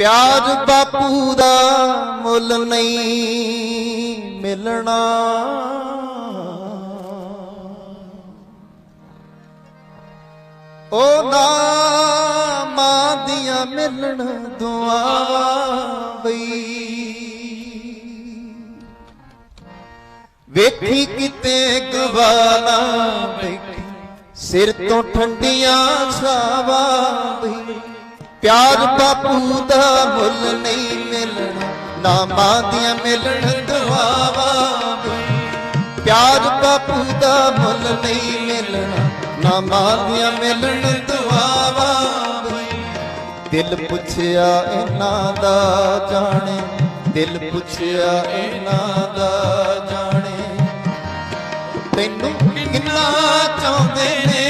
ਪਿਆਰ ਬਾਪੂ ਦਾ ਮੁੱਲ ਨਹੀਂ ਮਿਲਣਾ। ਉਹ ਨਾ ਮਾਂ ਦੀਆਂ ਮਿਲਣ ਦੁਆਵਾਂ ਬਈ। ਵੇਖੀ ਕਿਤੇ ਗਵਾਨਾ ਬੈਠੀ, ਸਿਰ ਤੋਂ ਠੰਡੀਆਂ ਸ਼ਾਵਾਂ ਬਈ। ਪਿਆਰ ਬਾਪੂ ਦਾ ਮੁੱਲ ਨਹੀਂ ਮਿਲਣਾ ਨਾ ਮਾਂ ਦੀਆਂ ਮਿਲਣ ਦੁਆਵਾਂ ਪਿਆਰ ਬਾਪੂ ਦਾ ਮੁੱਲ ਨਹੀਂ ਮਿਲਣਾ ਨਾ ਦੀਆਂ ਮਿਲਣ ਦੁਆਵਾਂ ਦਿਲ ਪੁੱਛਿਆ ਇਹਨਾਂ ਦਾ ਜਾਣੇ, ਦਿਲ ਪੁੱਛਿਆ ਇਹਨਾਂ ਦਾ ਜਾਣੇ। ਤੈਨੂੰ ਕਿੰਨਾ ਚਾਹੁੰਦੇ ਨੇ,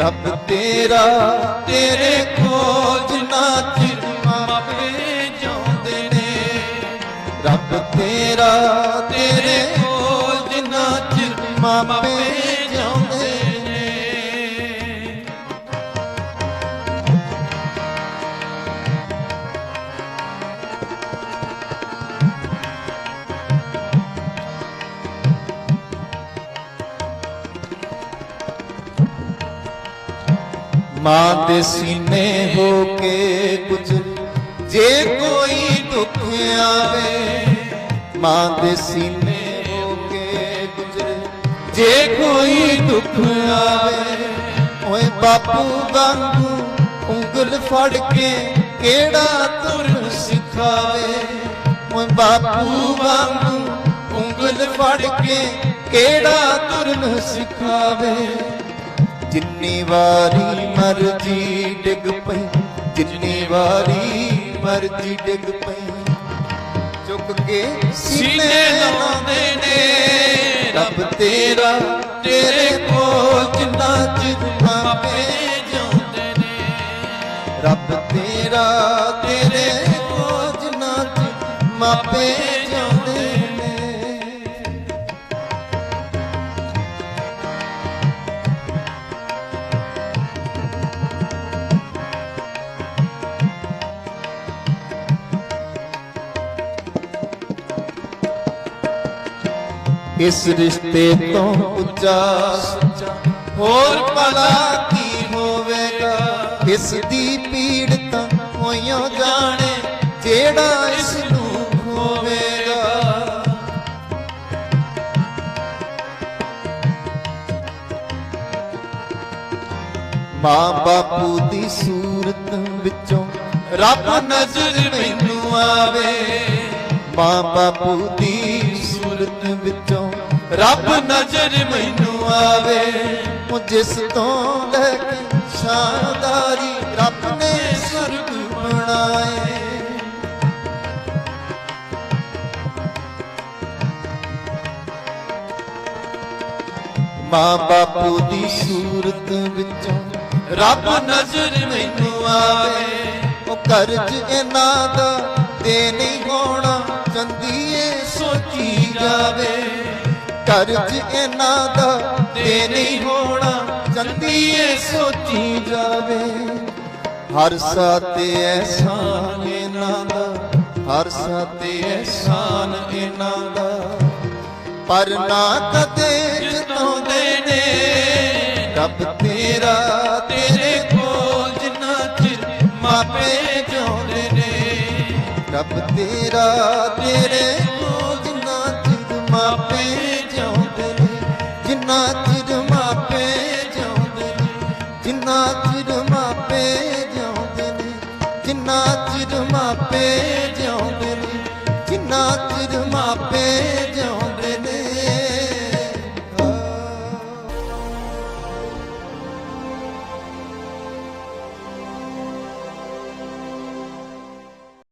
ਰੱਬ ਤੇਰਾ ਤੇਰੇ ਤੇਰੇ ਕੋਲ ਜਿੰਨਾ ਚਿਰ ਮਾਪੇ ਚਾਹੁੰਦੇ ਨੇ। ਮਾਂ ਦੇ ਸੀਨੇ ਹੋ ਕੇ ਕੁਝ, ਜੇ ਕੋਈ ਦੁੱਖ ਆਵੇ। ਮਾਂ ਦੇ ਸੀਨੇ ਹੋ ਕੇ ਗੁਜ਼ਰੇ। ਜੇ ਕੋਈ ਦੁੱਖ ਆਵੇ, ਓਏ ਬਾਪੂ ਵਾਂਗੂ ਉਂਗਲ ਫੜ ਕੇ ਕਿਹੜਾ ਤੁਰਨ ਸਿਖਾਵੇ? ਓਏ ਬਾਪੂ ਵਾਂਗੂ ਉਂਗਲ ਫੜ ਕੇ ਕਿਹੜਾ ਤੁਰਨ ਸਿਖਾਵੇ? ਜਿੰਨੀ ਵਾਰੀ ਮਰਜ਼ੀ ਡਿੱਗ ਪਈ, ਜਿੰਨੀ ਵਾਰੀ ਮਰਜ਼ੀ ਡਿੱਗ ਪਈ ਕੇ ਸੀਨੇ ਲਾਉਂਦੇ ਨੇ। ਰੱਬ ਤੇਰਾ ਤੇਰੇ ਕੋਲ ਜਿੰਨਾ ਚਿਰ ਮਾਪੇ ਜਾਉਂਦੇ ਨੇ। ਰੱਬ ਤੇਰਾ ਤੇਰੇ ਕੋਲ ਜਿੰਨਾ ਚਿਰ ਮਾਪੇ ਇਸ ਰਿਸ਼ਤੇ ਤੋਂ ਉੱਚਾ। ਹੋਰ ਭਲਾ ਕੀ ਹੋਵੇਗਾ? ਇਸ ਦੀ ਪੀੜ ਤਾਂ ਹੋਇਓ ਜਾਣੇ, ਜਿਹੜਾ ਇਸ ਨੂੰ ਖੋਵੇਗਾ। ਮਾਂ ਬਾਪੂ ਦੀ ਸੂਰਤ ਵਿੱਚੋਂ ਰੱਬ ਨਜ਼ਰ ਮੈਨੂੰ ਆਵੇ। ਮਾਂ ਬਾਪੂ ਦੀ ਸੂਰਤ ਵਿੱਚ ਰੱਬ ਨਜ਼ਰ ਮੈਨੂੰ ਆਵੇ। ਉਹ ਜਿਸ ਤੋਂ ਲੈ ਕੇ ਸ਼ਾਨਦਾਰੀ ਰੱਬ ਨੇ ਸੁਰਗ ਬਣਾਏ। ਮਾਂ ਬਾਪੂ ਦੀ ਸੂਰਤ ਵਿੱਚੋਂ ਰੱਬ ਨਜ਼ਰ ਮੈਨੂੰ ਆਵੇ। ਉਹ ਕਰਜ਼ ਇਹਨਾਂ ਦਾ ਕਰਜ਼ ਇਹਨਾਂ ਦਾ ਦੇ ਨਹੀਂ ਹੋਣਾ ਚੰਦੀਏ ਸੋਚੀ ਜਾਵੇ। ਹਰ ਸਾਤੇ ਐਸਾਨ ਇਹਨਾਂ ਦਾ, ਹਰ ਸਾਤੇ ਐਸਾਨ ਇਹਨਾਂ ਦਾ। ਪਰ ਨਾ ਕਦੇ ਜਿਤਾਉਂਦੇ ਨੇ, ਰੱਬ ਤੇਰਾ ਤੇਰੇ ਕੋਲ ਜਿੰਨਾ ਚਿਰ ਮਾਪੇ ਜਾਉਂਦੇ ਨੇ। ਰੱਬ ਤੇਰਾ ਤੇਰੇ ਕਿੰਨਾ ਚਿਰ ਮਾਪੇ ਜਾਉਂਦੇ ਨੇ ਜਿੰਨਾ ਚਿਰ ਮਾਪੇ ਜਾਉਂਦੇ